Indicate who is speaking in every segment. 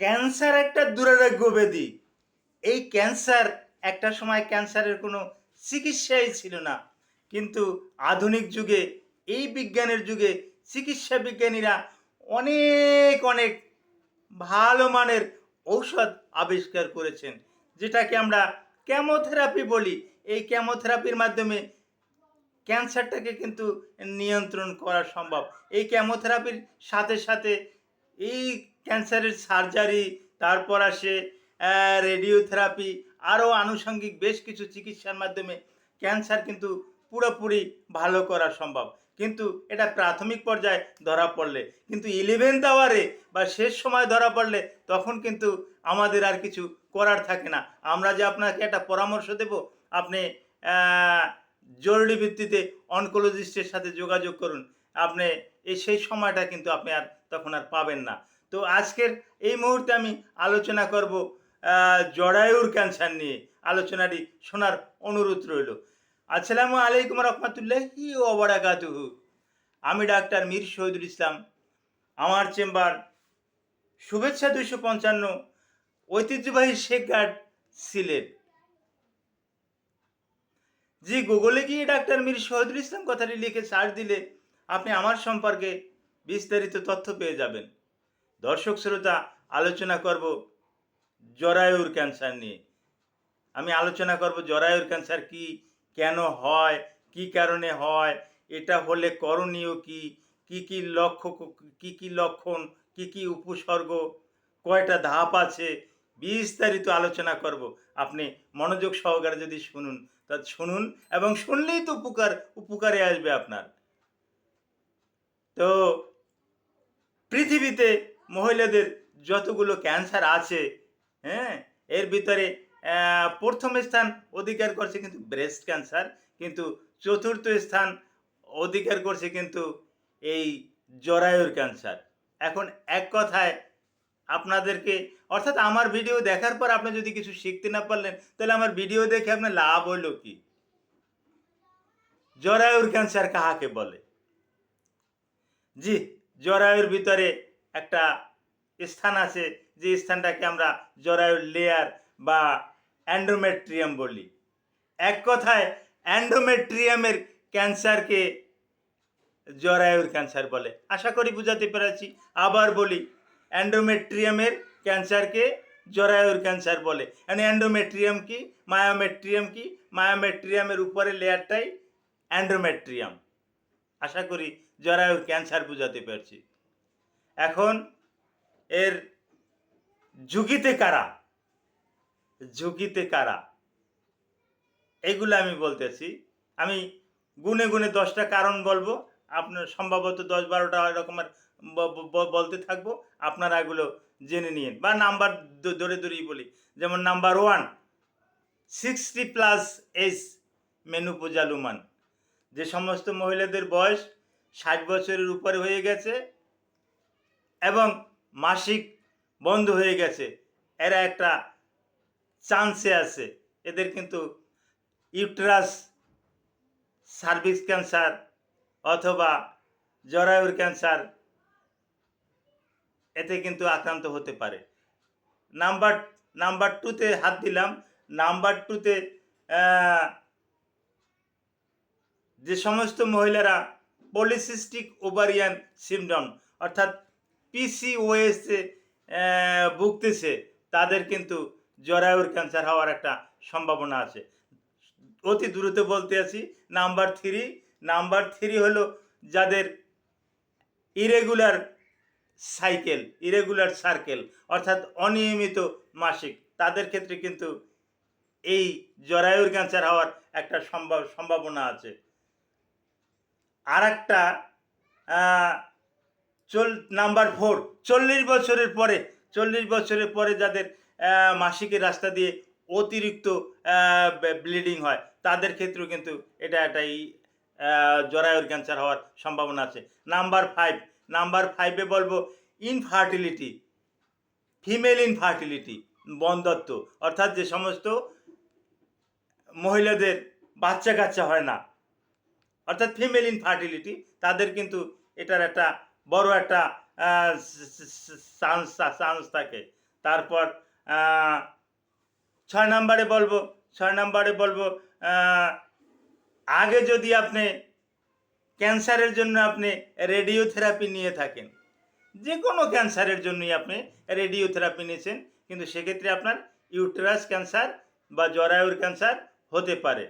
Speaker 1: Cancer একটা দুরারোগ্য ব্যাধি। এই ক্যান্সার একটা সময় ক্যান্সারের কোনো চিকিৎসাই ছিল না। কিন্তু আধুনিক যুগে, এই বিজ্ঞানের যুগে চিকিৎসা বিজ্ঞানীরা অনেক অনেক ভালো মানের ঔষধ আবিষ্কার করেছেন, যেটাকে আমরা ক্যামোথেরাপি বলি। এই ক্যামোথেরাপির মাধ্যমে ক্যান্সারটাকে কিন্তু নিয়ন্ত্রণ করা সম্ভব। এই ক্যামোথেরাপির সাথে সাথে এই ক্যান্সারের সার্জারি, তারপর আসে রেডিওথেরাপি, আরও আনুষঙ্গিক বেশ কিছু চিকিৎসার মাধ্যমে ক্যান্সার কিন্তু পুরোপুরি ভালো করা সম্ভব। কিন্তু এটা প্রাথমিক পর্যায়ে ধরা পড়লে, কিন্তু ইলেভেন্থ আওয়ারে বা শেষ সময় ধরা পড়লে তখন কিন্তু আমাদের আর কিছু করার থাকে না। আমরা যে আপনাকে একটা পরামর্শ দেব, আপনি জরুরি ভিত্তিতে অনকোলজিস্টের সাথে যোগাযোগ করুন। আপনি এই সেই সময়টা কিন্তু আপনি আর তখন আর পাবেন না। তো আজকের এই মুহূর্তে আমি আলোচনা করব জরায়ুর ক্যান্সার নিয়ে। আলোচনাটি শোনার অনুরোধ রইল। আসসালামু আলাইকুম রহমতুল্লাহি ওবরাকাতুহু আমি ডাক্তার মীর শহীদুল ইসলাম। আমার চেম্বার শুভেচ্ছা দুইশো পঞ্চান্ন, ঐতিহ্যবাহী শেখ গার্ড সিলেট। জি, গুগলে গিয়ে ডাক্তার মীর শহীদুল ইসলাম কথাটি লিখে সার্চ দিলে আপনি আমার সম্পর্কে বিস্তারিত তথ্য পেয়ে যাবেন। দর্শক শ্রোতা, আলোচনা করব জরায়ুর ক্যান্সার নিয়ে। আমি আলোচনা করব জরায়ুর ক্যান্সার কি, কেন হয়, কি কারণে হয়, এটা হলে করণীয় কি কি কি লক্ষ্য, কি কি লক্ষণ, কি কি উপসর্গ, কয়টা ধাপ আছে, বিস্তারিত আলোচনা করব। আপনি মনোযোগ সহকারে যদি শুনুন, তা শুনুন এবং শুনলেই তো উপকার, উপকারে আসবে আপনার। তো পৃথিবীতে মহিলাদের যতগুলো ক্যান্সার আছে হ্যাঁ এর ভিতরে প্রথম স্থান অধিকার করছে কিন্তু ব্রেস্ট ক্যান্সার কিন্তু চতুর্থ স্থান অধিকার করছে কিন্তু এই জরায়ুর ক্যান্সার এখন এক কথায় আপনাদেরকে, অর্থাৎ আমার ভিডিও দেখার পর আপনি যদি কিছু শিখতে না পারলেন, তাহলে আমার ভিডিও দেখে আপনার লাভ হইল কি? জরায়ুর ক্যান্সার কাহাকে বলে? জি, জরায়ুর ভিতরে একটা স্থান আছে, যে স্থানটাকে আমরা জরায়ুর লেয়ার বা অ্যান্ডোমেট্রিয়াম বলি। এক কথায় অ্যান্ডোমেট্রিয়ামের ক্যান্সারকে জরায়ুর ক্যান্সার বলে। আশা করি বুঝাতে পেরেছি। আবার বলি অ্যান্ডোমেট্রিয়ামের ক্যান্সারকে জরায়ুর ক্যান্সার বলে। মানে অ্যান্ডোমেট্রিয়াম কি? মায়োমেট্রিয়াম কি? মায়োমেট্রিয়ামের উপরে লেয়ারটাই অ্যান্ডোমেট্রিয়াম আশা করি জরায়ুর ক্যান্সার বুঝাতে পারছি। এখন এর ঝুঁকিতে কারা? ঝুঁকিতে কারা? এগুলো আমি বলতেছি। আমি গুনে গুনে দশটা কারণ বলব। আপনার সম্ভবত দশ বারোটা ব- বলতে থাকব। আপনারা এগুলো জেনে নিন বা নাম্বার ধরে ধরেই বলি। যেমন number one, sixty plus age মেনুপোজালুমান। যে সমস্ত মহিলাদের বয়স ষাট বছরের উপরে হয়ে গেছে এবং মাসিক বন্ধ হয়ে গেছে। এরা একটা চান্সে আছে। এদের কিন্তু ইউট্রাস সার্ভিক্স ক্যান্সার অথবা জরায়ুর ক্যান্সার এতে কিন্তু আক্রান্ত হতে পারে। নাম্বার নাম্বার টুতে হাত দিলাম। নাম্বার টুতে যে সমস্ত মহিলারা পলিসিস্টিক ওভারিয়ান সিমডম অর্থাৎ পিসিওএসে ভুগতেছে, তাদের কিন্তু জরায়ুর ক্যান্সার হওয়ার একটা সম্ভাবনা আছে। অতি দ্রুত বলতে আছি নাম্বার থ্রি নাম্বার থ্রি হলো যাদের ইরেগুলার সাইকেল ইরেগুলার সার্কেল অর্থাৎ অনিয়মিত মাসিক, তাদের ক্ষেত্রে কিন্তু এই জরায়ুর ক্যান্সার হওয়ার একটা সম্ভব সম্ভাবনা আছে। আর একটা চল, নাম্বার ফোর, চল্লিশ বছরের পরে, চল্লিশ বছরের পরে যাদের মাসিকের রাস্তা দিয়ে অতিরিক্ত ব্লিডিং হয়, তাদের ক্ষেত্রেও কিন্তু এটা একটা এই জরায়ুর ক্যান্সার হওয়ার সম্ভাবনা আছে। নাম্বার ফাইভ নাম্বার ফাইভে বলব ইনফার্টিলিটি ফিমেল ইনফার্টিলিটি বন্ধত্ব অর্থাৎ যে সমস্ত মহিলাদের বাচ্চা কাচ্চা হয় না, অর্থাৎ ফিমেল ইনফার্টিলিটি তাদের কিন্তু এটার একটা বড় একটা চান্স চান্স থাকে। তারপর ছয় নম্বরে বলব, ছয় নম্বরে বলব আগে যদি আপনি ক্যান্সারের জন্য আপনি রেডিওথেরাপি নিয়ে থাকেন যে কোনো ক্যান্সারের জন্যই আপনি রেডিওথেরাপি নিয়েছেন, কিন্তু সেক্ষেত্রে আপনার ইউটেরাস ক্যান্সার বা জরায়ুর ক্যান্সার হতে পারে।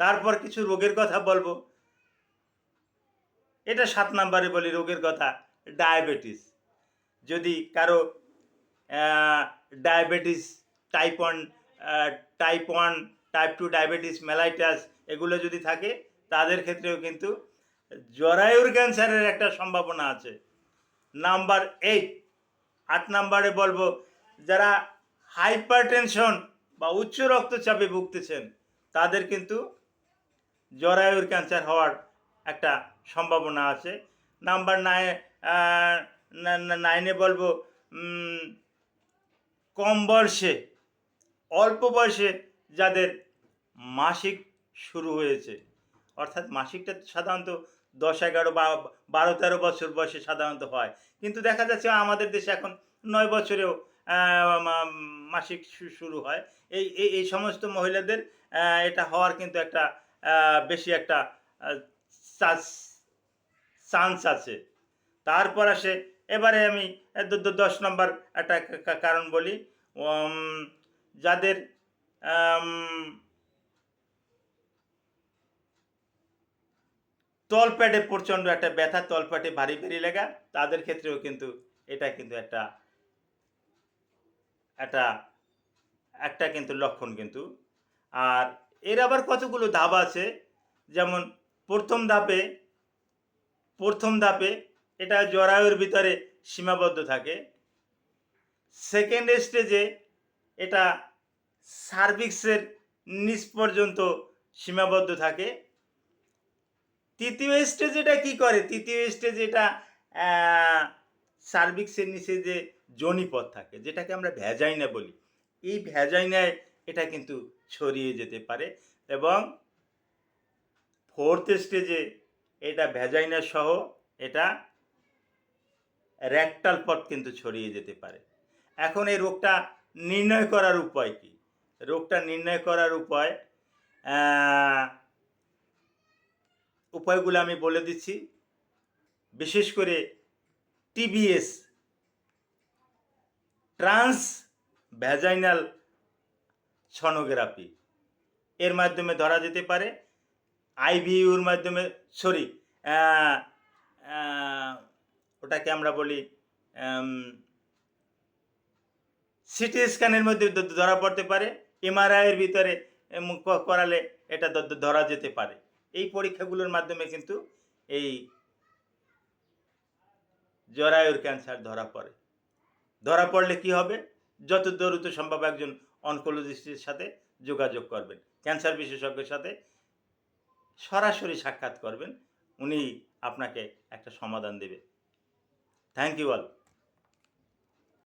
Speaker 1: তারপর কিছু রোগের কথা বলব এটা সাত নম্বরে বলি রোগের কথা, ডায়াবেটিস। যদি কারও diabetes type one type one type two diabetes, mellitus, এগুলো যদি থাকে, তাদের ক্ষেত্রেও কিন্তু জরায়ুর ক্যান্সারের একটা সম্ভাবনা আছে। নাম্বার এইট আট নাম্বারে বলব, যারা হাইপার টেনশন বা উচ্চ রক্তচাপে ভুগতেছেন, তাদের কিন্তু জরায়ুর ক্যান্সার হওয়ার একটা সম্ভাবনা আছে। নাম্বার নাইন নাইনে বলব কম বয়সে, অল্প বয়সে যাদের মাসিক শুরু হয়েছে। অর্থাৎ মাসিকটা সাধারণত দশ, এগারো বা বারো, তেরো বছর বয়সে সাধারণত হয়। কিন্তু দেখা যাচ্ছে আমাদের দেশে এখন নয় বছরেও মাসিক শুরু হয়। এই এই সমস্ত মহিলাদের এটা হওয়ার কিন্তু একটা বেশি একটা চান্স আছে। তারপর আসে, এবারে আমি দশ নম্বর একটা কারণ বলি। যাদের তলপ্যাটে প্রচণ্ড একটা ব্যথা তলপ্যাটে ভারী ভারী লাগা, তাদের ক্ষেত্রেও কিন্তু এটা কিন্তু একটা একটা একটা কিন্তু লক্ষণ কিন্তু। আর এর আবার কতগুলো ধাপ আছে? যেমন প্রথম ধাপে প্রথম ধাপে এটা জরায়ুর ভিতরে সীমাবদ্ধ থাকে। সেকেন্ড স্টেজে এটা সার্ভিক্সের নিচ পর্যন্ত সীমাবদ্ধ থাকে। তৃতীয় স্টেজ এটা কী করে? তৃতীয় স্টেজ এটা সার্ভিক্সের নিচে যে জনিপথ থাকে, যেটাকে আমরা ভ্যাজাইনা বলি, এই ভ্যাজাইনায় এটা কিন্তু ছড়িয়ে যেতে পারে এবং ফোর্থ স্টেজে এটা ভ্যাজাইনা সহ এটা র্যাকটাল পথ কিন্তু ছড়িয়ে যেতে পারে। এখন এই রোগটা নির্ণয় করার উপায় কি? রোগটা নির্ণয় করার উপায় উপায়গুলো আমি বলে দিচ্ছি। বিশেষ করে টিবিএস ট্রান্স ভ্যাজাইনাল সনোগ্রাফি এর মাধ্যমে ধরা যেতে পারে আইভিইউর মাধ্যমে সরি ওটাকে আমরা বলি সিটি স্ক্যানের মধ্যে ধরা পড়তে পারে এমআরআইয়ের ভিতরে করালে এটা ধরা যেতে পারে। এই পরীক্ষাগুলোর মাধ্যমে কিন্তু এই জরায়ুর ক্যান্সার ধরা পড়ে। ধরা পড়লে কি হবে? যত দ্রুত সম্ভব একজন অনকোলজিস্টের সাথে যোগাযোগ করবেন। ক্যান্সার বিশেষজ্ঞের সাথে সরাসরি সাক্ষাৎ করবেন উনি আপনাকে একটা সমাধান দেবে। Thank you all